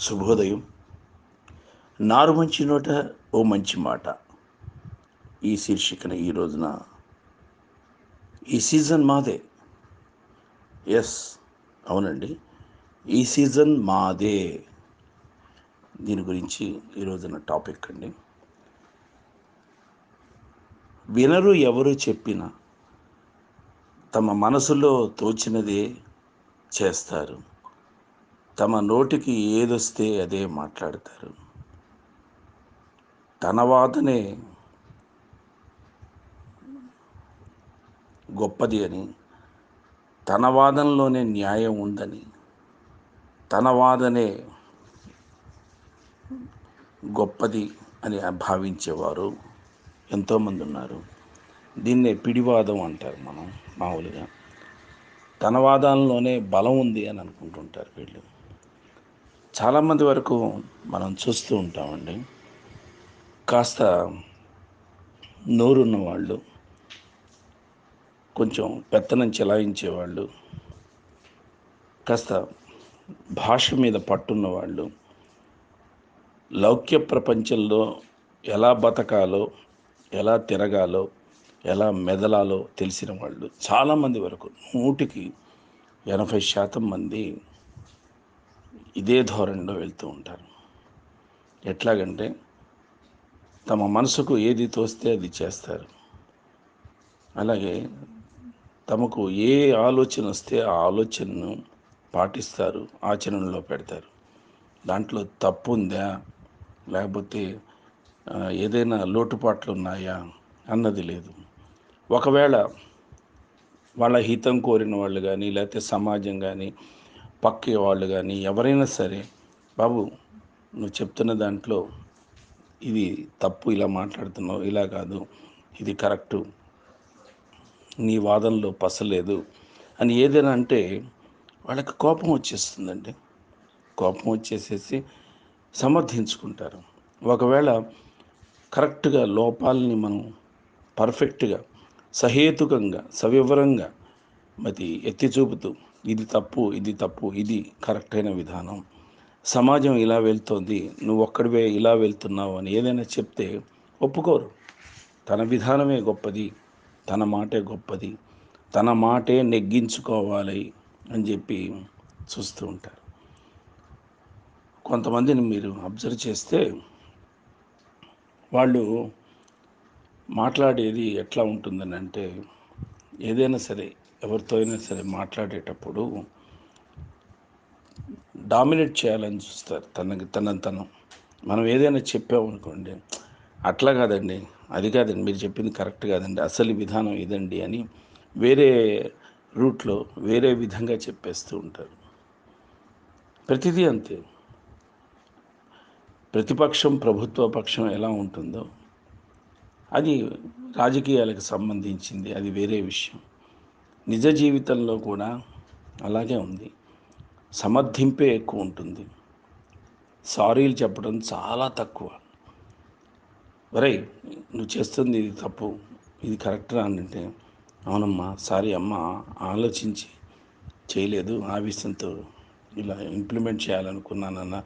శుభోదయం. నారు మంచి నోట ఓ మంచి మాట. ఈ శీర్షికన ఈ రోజున ఈ సీజన్ మాదే. ఎస్ అవునండి. ఈ సీజన్ మాదే. దీని గురించి ఈ రోజున టాపిక్ అండి. వినరు ఎవరు చెప్పినా తమ మనసులో తోచినదే చేస్తారు. తమ నోటికి ఏదొస్తే అదే మాట్లాడతారు. తన వాదనే గొప్పది అని తన వాదనలోనే న్యాయం ఉందని తన వాదనే గొప్పది అని భావించేవారు ఎంతోమంది ఉన్నారు. దీన్నే పిడివాదం అంటారు మనం మామూలుగా. తన వాదనలోనే బలం ఉంది అని అనుకుంటుంటారు వీళ్ళు. చాలామంది వరకు మనం చూస్తూ ఉంటామండి. కాస్త నోరున్న వాళ్ళు కొంచెం పెత్తనం చెలాయించేవాళ్ళు కాస్త భాష మీద పట్టున్న వాళ్ళు లౌక్య ప్రపంచంలో ఎలా బతకాలో ఎలా తిరగాలో ఎలా మెదలాలో తెలిసిన వాళ్ళు చాలామంది వరకు నూటికి ఎనభై శాతం మంది ఇదే ధోరణిలో వెళ్తూ ఉంటారు. ఎట్లాగంటే తమ మనసుకు ఏది తోస్తే అది చేస్తారు. అలాగే తమకు ఏ ఆలోచన వస్తే ఆ ఆలోచనను పాటిస్తారు ఆచరణలో పెడతారు. దాంట్లో తప్పు ఉందా? లేకపోతే ఏదైనా లోటుపాట్లు ఉన్నాయా? అన్నది లేదు. ఒకవేళ వాళ్ళ హితం కోరిన వాళ్ళు కానీ లేకపోతే సమాజం కానీ పక్కే వాళ్ళు కానీ ఎవరైనా సరే బాబు నువ్వు చెప్తున్న దాంట్లో ఇది తప్పు ఇలా మాట్లాడుతున్నావు ఇలా కాదు ఇది కరెక్టు నీ వాదనలో పసలేదు అని ఏదైనా అంటే వాళ్ళకి కోపం వచ్చేస్తుందండి. కోపం వచ్చేసేసి సమర్థించుకుంటారు. ఒకవేళ కరెక్ట్గా లోపాలని మనం పర్ఫెక్ట్గా సహేతుకంగా సవివరంగా మరి ఎత్తి చూపుతూ ఇది తప్పు ఇది తప్పు ఇది కరెక్ట్ అయిన విధానం. సమాజం ఇలా వెళ్తోంది నువ్వు ఒక్కడివే ఇలా వెళ్తున్నావు అని ఏదైనా చెప్తే ఒప్పుకోరు. తన విధానమే గొప్పది తన మాటే గొప్పది తన మాటే నెగ్గించుకోవాలి అని చెప్పి చూస్తూ ఉంటారు. కొంతమందిని మీరు అబ్జర్వ్ చేస్తే వాళ్ళు మాట్లాడేది ఎట్లా ఉంటుందని అంటే ఏదైనా సరే ఎవరితో అయినా సరే మాట్లాడేటప్పుడు డామినేట్ చేయాలని చూస్తారు. తనకి తనని తను మనం ఏదైనా చెప్పామనుకోండి అట్లా కాదండి అది కాదండి మీరు చెప్పింది కరెక్ట్ కాదండి అసలు విధానం ఇదండి అని వేరే రూట్లో వేరే విధంగా చెప్పేస్తూ ఉంటారు. ప్రతిదీ అంతే. ప్రతిపక్షం ప్రభుత్వ పక్షం ఎలా ఉంటుందో అది రాజకీయాలకు సంబంధించింది అది వేరే విషయం. నిజ జీవితంలో కూడా అలాగే ఉంది. సమర్థింపే ఎక్కువ ఉంటుంది. సారీలు చెప్పడం చాలా తక్కువ. వరే నువ్వు చేస్తుంది ఇది తప్పు ఇది కరెక్ట్ అంటే అవునమ్మా సారీ అమ్మ ఆలోచించి చేయలేదు ఆవేశంతో ఇలా ఇంప్లిమెంట్ చేయాలనుకున్నానన్న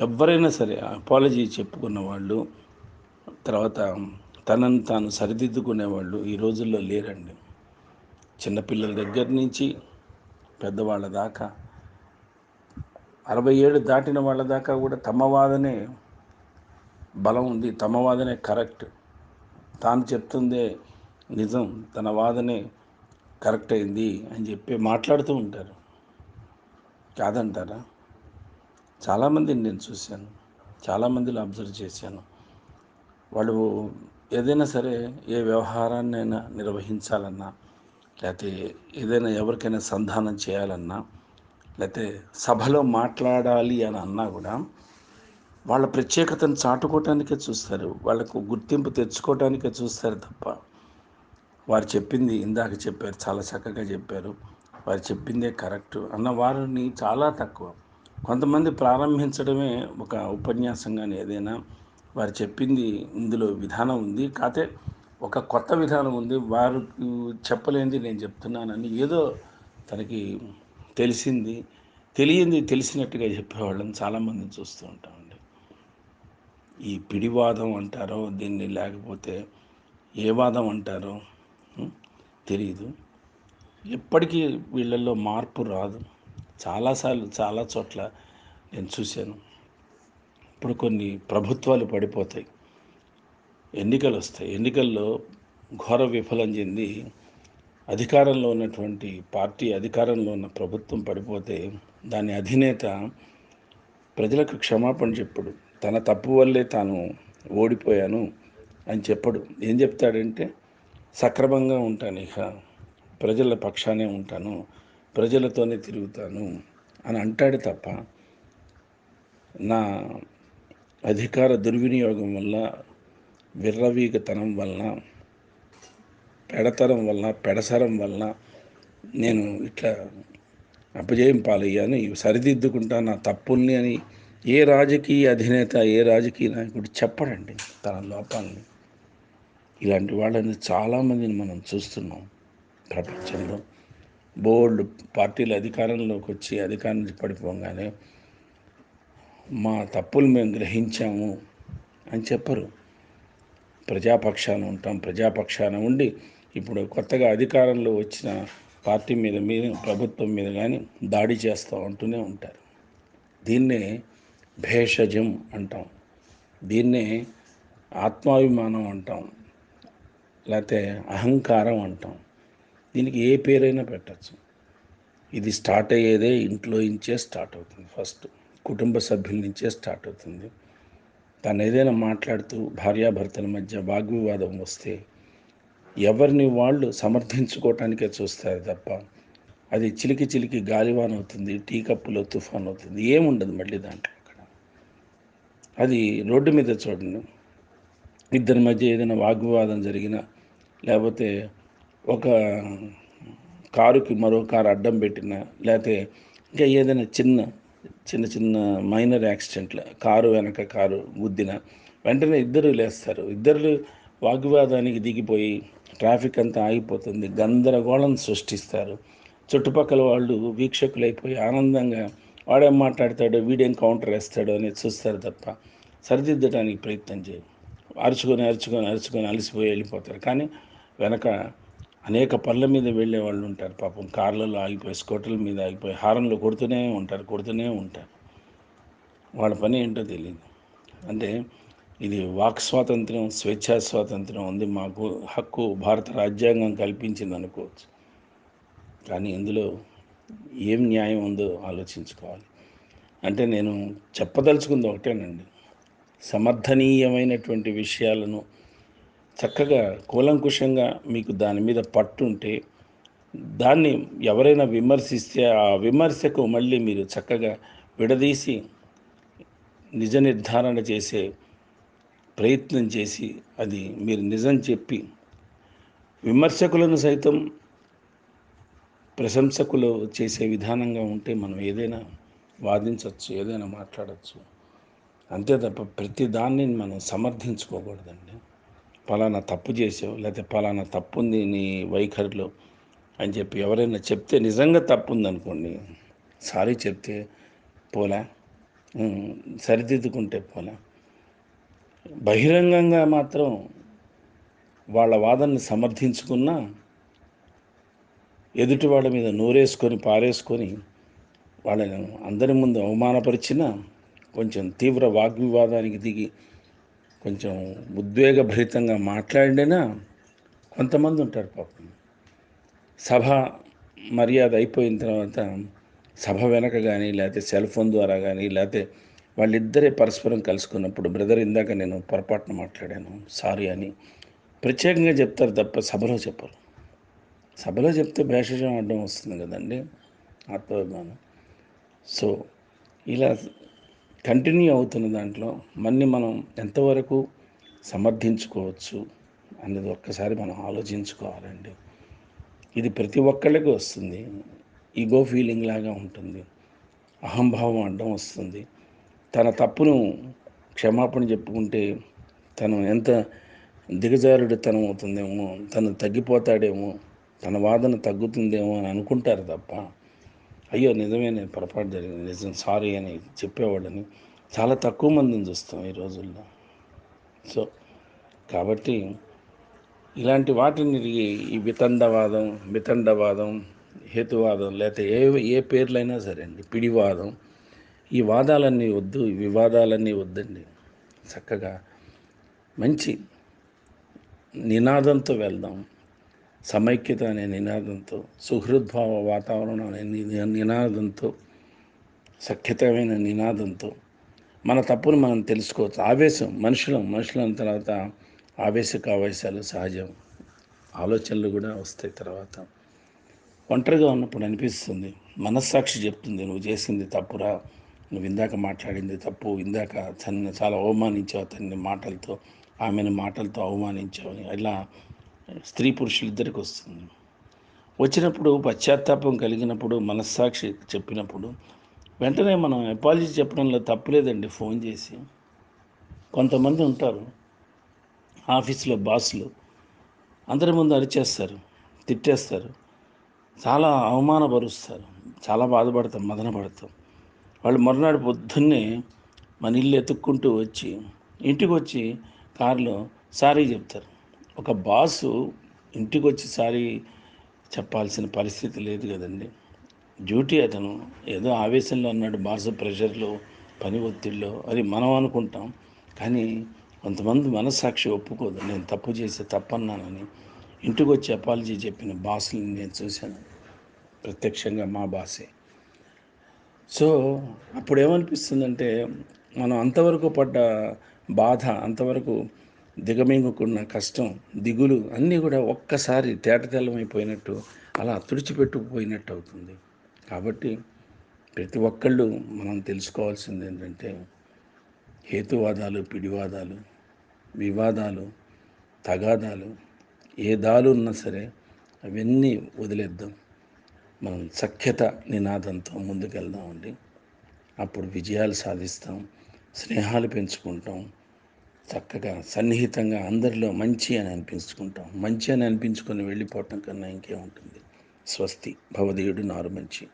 ఎవరైనా సరే అపాలజీ చెప్పుకున్న వాళ్ళు తర్వాత తనను తాను సరిదిద్దుకునే వాళ్ళు ఈ రోజుల్లో లేరండి. చిన్నపిల్లల దగ్గర నుంచి పెద్దవాళ్ళ దాకా అరవై ఏడు దాటిన వాళ్ళ దాకా కూడా తమ వాదనే బలం ఉంది తమ వాదనే కరెక్ట్. తాను చెప్తుందే నిజం తన వాదనే కరెక్ట్ అయింది అని చెప్పి మాట్లాడుతూ ఉంటారు. కాదంటారా? చాలామందిని నేను చూశాను చాలామందిలో అబ్జర్వ్ చేశాను. వాళ్ళు ఏదైనా సరే ఏ వ్యవహారాన్నైనా నిర్వహించాలన్నా లేకపోతే ఏదైనా ఎవరికైనా సంధానం చేయాలన్నా లేకపోతే సభలో మాట్లాడాలి అని అన్నా కూడా వాళ్ళ ప్రత్యేకతను చాటుకోవటానికే చూస్తారు వాళ్ళకు గుర్తింపు తెచ్చుకోవటానికే చూస్తారు తప్ప. వారు చెప్పింది ఇందాక చెప్పారు చాలా చక్కగా చెప్పారు. వారు చెప్పిందే కరెక్ట్ అన్న వారిని చాలా తక్కువ. కొంతమంది ప్రారంభించడమే ఒక ఉపన్యాసం కానీ ఏదైనా వారు చెప్పింది ఇందులో విధానం ఉంది. కాకపోతే ఒక కొత్త విధానం ఉంది. వారు చెప్పలేనిది నేను చెప్తున్నానని ఏదో తనకి తెలిసింది. తెలియంది తెలిసినట్టుగా చెప్పేవాళ్ళని చాలామందిని చూస్తూ ఉంటామండి. ఈ పిడివాదం అంటారో దీన్ని లేకపోతే ఏ వాదం అంటారో తెలియదు ఎప్పటికీ వీళ్ళల్లో మార్పు రాదు. చాలాసార్లు చాలా చోట్ల నేను చూశాను. ఇప్పుడు కొన్ని ప్రభుత్వాలు పడిపోతాయి. ఎన్నికలు వస్తాయి ఎన్నికల్లో ఘోర విఫలం చెంది అధికారంలో ఉన్నటువంటి పార్టీ అధికారంలో ఉన్న ప్రభుత్వం పడిపోతే దాని అధినేత ప్రజలకు క్షమాపణ చెప్పడు. తన తప్పు వల్లే తాను ఓడిపోయాను అని చెప్పడు. ఏం చెప్తాడంటే సక్రమంగా ఉంటాను ఇక ప్రజల పక్షానే ఉంటాను. ప్రజలతోనే తిరుగుతాను అని అంటాడు తప్ప నా అధికార దుర్వినియోగం వల్ల విర్రవీగతనం వలన పెడతరం వలన పెడసరం వలన నేను ఇట్లా అపజయం పాలయ్యాను ఇవి సరిదిద్దుకుంటా నా తప్పుల్ని అని ఏ రాజకీయ అధినేత ఏ రాజకీయ నాయకుడు చెప్పడండి తన లోపాలని. ఇలాంటి వాళ్ళని చాలామందిని మనం చూస్తున్నాం ప్రపంచంలో. బోర్డు పార్టీలు అధికారంలోకి వచ్చి అధికారం నుంచి పడిపోగానే మా తప్పులు మేము గ్రహించాము అని చెప్పరు. ప్రజాపక్షాన ఉంటాం ప్రజాపక్షాన ఉండి ఇప్పుడు కొత్తగా అధికారంలో వచ్చిన పార్టీ మీద మీద ప్రభుత్వం మీద కానీ దాడి చేస్తూ ఉంటూనే ఉంటారు. దీన్నే భేషజం అంటాం. దీన్నే ఆత్మాభిమానం అంటాం. లేకపోతే అహంకారం అంటాం. దీనికి ఏ పేరైనా పెట్టచ్చు. ఇది స్టార్ట్ అయ్యేదే ఇంట్లో నుంచే స్టార్ట్ అవుతుంది ఫస్ట్. కుటుంబ సభ్యుల నుంచే స్టార్ట్ అవుతుంది. తను ఏదైనా మాట్లాడుతూ భార్యాభర్తల మధ్య వాగ్వివాదం వస్తే ఎవరిని వాళ్ళు సమర్థించుకోవటానికే చూస్తారు తప్ప అది చిలికి చిలికి గాలివాన్ అవుతుంది టీ కప్పులో తుఫాన్ అవుతుంది ఏముండదు మళ్ళీ దాంట్లో అక్కడ. అది రోడ్డు మీద చూడండి. ఇద్దరి మధ్య ఏదైనా వాగ్వివాదం జరిగినా లేకపోతే ఒక కారుకి మరో కారు అడ్డం పెట్టినా లేకపోతే ఇంకా ఏదైనా చిన్న చిన్న చిన్న మైనర్ యాక్సిడెంట్లు కారు వెనక కారు గుద్దిన వెంటనే ఇద్దరు లేస్తారు. ఇద్దరు వాగ్వివాదానికి దిగిపోయి ట్రాఫిక్ అంతా ఆగిపోతుంది. గందరగోళం సృష్టిస్తారు. చుట్టుపక్కల వాళ్ళు వీక్షకులైపోయి ఆనందంగా వాడేం మాట్లాడతాడో వీడేం కౌంటర్ వేస్తాడో అనేది చూస్తారు తప్ప సరిదిద్దడానికి ప్రయత్నం చేయరు. అరుచుకొని అరుచుకొని అరుచుకొని అలసిపోయి వెళ్ళిపోతారు. కానీ వెనక అనేక పనుల మీద వెళ్ళే వాళ్ళు ఉంటారు పాపం. కార్లలో ఆగిపోయి స్కూటర్ల మీద ఆగిపోయి హారంలో కొడుతూనే ఉంటారు కొడుతూనే ఉంటారు. వాళ్ళ పని ఏంటో తెలియదు అంటే ఇది వాక్ స్వాతంత్రం స్వేచ్ఛా స్వాతంత్రం ఉంది. మాకు హక్కు భారత రాజ్యాంగం కల్పించింది అనుకోవచ్చు. కానీ ఇందులో ఏం న్యాయం ఉందో ఆలోచించుకోవాలి. అంటే నేను చెప్పదలుచుకుంది ఒకటేనండి. సమర్థనీయమైనటువంటి విషయాలను చక్కగా కూలంకుషంగా మీకు దాని మీద పట్టుంటే దాన్ని ఎవరైనా విమర్శిస్తే ఆ విమర్శకు మళ్ళీ మీరు చక్కగా విడదీసి నిజ నిర్ధారణ చేసే ప్రయత్నం చేసి అది మీరు నిజం చెప్పి విమర్శకులను సైతం ప్రశంసకులు చేసే విధానంగా ఉంటే మనం ఏదైనా వాదించవచ్చు ఏదైనా మాట్లాడచ్చు. అంతే తప్ప ప్రతి దాన్ని మనం సమర్థించుకోకూడదండి. పలానా తప్పు చేసావు లేకపోతే పలానా తప్పు ఉంది నీ వైఖరిలో అని చెప్పి ఎవరైనా చెప్తే నిజంగా తప్పు ఉందనుకోండి సారీ చెప్తే పోలా? సరిదిద్దుకుంటే పోలా? బహిరంగంగా మాత్రం వాళ్ళ వాదనని సమర్థించుకున్నా ఎదుటి వాళ్ళ మీద నోరేసుకొని పారేసుకొని వాళ్ళని అందరి ముందు అవమానపరిచినా కొంచెం తీవ్ర వాగ్వివాదానికి దిగి కొంచెం ఉద్వేగభరితంగా మాట్లాడినా కొంతమంది ఉంటారు పాపం. సభ మర్యాద అయిపోయిన తర్వాత సభ వెనక కానీ లేకపోతే సెల్ ఫోన్ ద్వారా కానీ లేకపోతే వాళ్ళిద్దరే పరస్పరం కలుసుకున్నప్పుడు బ్రదర్ ఇందాక నేను పొరపాటున మాట్లాడాను సారీ అని ప్రత్యేకంగా చెప్తారు తప్ప సభలో చెప్పరు. సభలో చెప్తే భేషజం అడ్డం వస్తుంది కదండి ఆత్మాభిమానం. సో ఇలా కంటిన్యూ అవుతున్న దాంట్లో మన్ని మనం ఎంతవరకు సమర్థించుకోవచ్చు అన్నది ఒక్కసారి మనం ఆలోచించుకోవాలండి. ఇది ప్రతి ఒక్కళ్ళకి వస్తుంది. ఈగో ఫీలింగ్ లాగా ఉంటుంది. అహంభావం అడ్డం వస్తుంది. తన తప్పును క్షమాపణ చెప్పుకుంటే తను ఎంత దిగజారుడితనం అవుతుందేమో తను తగ్గిపోతాడేమో తన వాదన తగ్గుతుందేమో అని అనుకుంటారు తప్ప అయ్యో నిజమే నేను పొరపాటు జరిగింది. నిజం సారీ అని చెప్పేవాళ్ళని చాలా తక్కువ మందిని చూస్తాం ఈ రోజుల్లో. సో కాబట్టి ఇలాంటి వాటిని ఈ వితండవాదం వితండవాదం హేతువాదం లేకపోతే ఏ ఏ పేర్లైనా సరే అండి పిడివాదం ఈ వాదాలన్నీ వద్దు ఈ వివాదాలన్నీ వద్దండి. చక్కగా మంచి నినాదంతో వెళ్దాం. సమైక్యత అనే నినాదంతో సుహృద్భావ వాతావరణం అనే నినాదంతో సఖ్యతమైన నినాదంతో మన తప్పును మనం తెలుసుకోవచ్చు. ఆవేశం మనుషులం మనుషులం తర్వాత ఆవేశక ఆవేశాలు సహజం. ఆలోచనలు కూడా వస్తాయి తర్వాత. ఒంటరిగా ఉన్నప్పుడు అనిపిస్తుంది మనస్సాక్షి చెప్తుంది నువ్వు చేసింది తప్పురా నువ్వు ఇందాక మాట్లాడింది తప్పు ఇందాక తనని చాలా అవమానించావు అతన్ని మాటలతో ఆమెను మాటలతో అవమానించావు అని ఇలా స్త్రీ పురుషులిద్దరికి వస్తుంది. వచ్చినప్పుడు పశ్చాత్తాపం కలిగినప్పుడు మనస్సాక్షి చెప్పినప్పుడు వెంటనే మనం అపాలజీ చెప్పడంలో తప్పులేదండి ఫోన్ చేసి. కొంతమంది ఉంటారు ఆఫీస్లో బాసులు అందరి ముందు అరిచేస్తారు తిట్టేస్తారు చాలా అవమానపరుస్తారు చాలా బాధపడతాం మదన పడతాం వాళ్ళు మరునాడు పొద్దున్నే మన ఇల్లు ఎతుక్కుంటూ వచ్చి ఇంటికి వచ్చి కారులో సారీ చెప్తారు. ఒక బాసు ఇంటికి వచ్చేసారి చెప్పాల్సిన పరిస్థితి లేదు కదండి. డ్యూటీ అతను ఏదో ఆవేశంలో అన్నాడు బాసు ప్రెషర్లో పని ఒత్తిడిలో అది మనం అనుకుంటాం. కానీ కొంతమంది మనస్సాక్షి ఒప్పుకోదు. నేను తప్పు చేసే తప్పన్నానని ఇంటికి వచ్చి అపాలజీ చెప్పిన బాసుని నేను చూశాను. ప్రత్యక్షంగా మా బాసే. సో అప్పుడు ఏమనిపిస్తుందంటే మనం అంతవరకు పడ్డ బాధ అంతవరకు దిగమింగుకున్న కష్టం దిగులు అన్నీ కూడా ఒక్కసారి తేటతెల్లమైపోయినట్టు అలా తుడిచిపెట్టుకుపోయినట్టు అవుతుంది. కాబట్టి ప్రతి ఒక్కళ్ళు మనం తెలుసుకోవాల్సింది ఏంటంటే హేతువాదాలు పిడివాదాలు వివాదాలు తగాదాలు ఏ దాలు ఉన్నా సరే అవన్నీ వదిలేద్దాం. మనం సఖ్యత నినాదంతో ముందుకెళ్దామండి. అప్పుడు విజయాలు సాధిస్తాం స్నేహాలు పెంచుకుంటాం చక్కగా సన్నిహితంగా అందరిలో మంచి అని అనిపించుకుంటాం. మంచి అని అనిపించుకొని వెళ్ళిపోవటం కన్నా ఇంకేముంటుంది? స్వస్తి. భవదేయుడు నారు మంచి.